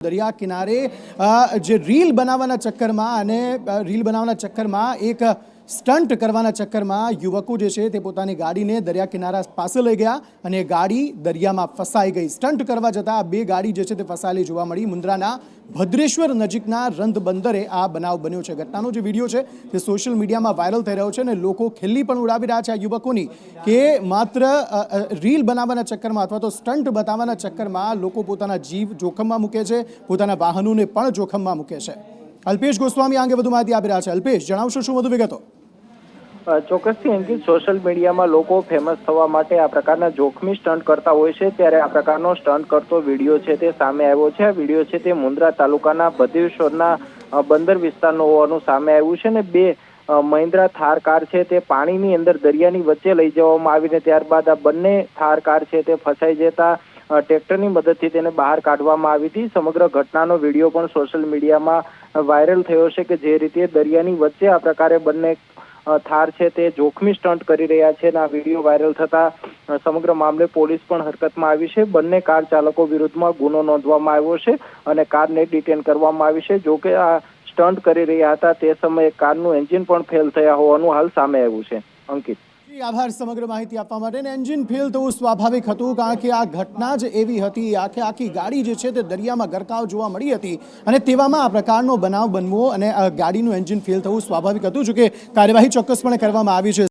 દરિયા કિનારે જે રીલ બનાવવાના ચક્કરમાં અને રીલ બનાવવાના ચક્કરમાં એક સ્ટન્ટ કરવાના ચક્કરમાં યુવકો જે છે તે પોતાની ગાડીને દરિયા કિનારા પાસે લઈ ગયા અને ગાડી દરિયામાં ફસાઈ ગઈ. સ્ટન્ટ કરવા જતાં આ બે ગાડી જે છે તે ફસાયેલી જોવા મળી. મુન્દ્રાના ભદ્રેશ્વર નજીકના રંધ બંદરે આ બનાવ બન્યો છે. ઘટનાનો જે વીડિયો છે તે સોશિયલ મીડિયામાં વાયરલ થઈ રહ્યો છે અને લોકો ખેલી પણ ઉડાવી રહ્યા છે આ યુવકોની કે માત્ર રીલ બનાવવાના ચક્કરમાં અથવા તો સ્ટન્ટ બતાવવાના ચક્કરમાં લોકો પોતાના જીવ જોખમમાં મૂકે છે, પોતાના વાહનોને પણ જોખમમાં મૂકે છે. અલ્પેશ ગોસ્વામી આ અંગે વધુ માહિતી આપી રહ્યા છે. અલ્પેશ, જણાવશો શું વધુ વિગતો? ચોક્કસથી અંકિત સોશિયલ મીડિયામાં લોકો ફેમસ થવા માટે આ પ્રકારના જોખમી સ્ટન્ટ કરતા હોય છે. ત્યારે આ પ્રકારનો સ્ટન્ટ કરતો વીડિયો છે તે સામે આવ્યો છે. આ વીડિયો છે તે મુન્દ્રા તાલુકાના ભદેશ્વરના બંદર વિસ્તારનો હોવાનું સામે આવ્યું છે ને બે મહિન્દ્રા થાર કાર છે તે પાણીની અંદર દરિયાની વચ્ચે લઈ જવામાં આવીને ત્યારબાદ આ બંને થાર કાર છે તે ફસાઈ જતા ટ્રેક્ટરની મદદથી તેને બહાર કાઢવામાં આવી હતી. સમગ્ર ઘટનાનો વીડિયો પણ સોશિયલ મીડિયામાં વાયરલ થયો છે કે જે રીતે દરિયાની વચ્ચે આ પ્રકારે બંને થાર છે તે જોખમી સ્ટન્ટ કરી રહ્યા છે અને આ વીડિયો વાયરલ થતા સમગ્ર મામલે પોલીસ પણ હરકતમાં આવી છે. બંને કાર ચાલકો વિરુદ્ધમાં ગુનો નોંધવામાં આવ્યો છે અને કારને ડિટેન કરવામાં આવી છે. જો કે આ સ્ટન્ટ કરી રહ્યા હતા તે સમયે કારનું એન્જિન પણ ફેલ થયા હોવાનું હાલ સામે આવ્યું છે. અંકિત. આભાર સમગ્ર માહિતી આપવા માટે. એન્જિન ફેલ થવું સ્વાભાવિક હતું. કારણ કે આ ઘટના જ એવી હતી. આખે આખી ગાડી જે છે તે દરિયામાં ગરકાવ જોવા મળી હતી. અને તેવામાં આ પ્રકારનો બનાવ બનવો અને ગાડીનું એન્જિન ફેલ થવું સ્વાભાવિક હતું જો કે કાર્યવાહી ચોક્કસપણે કરવામાં આવી છે.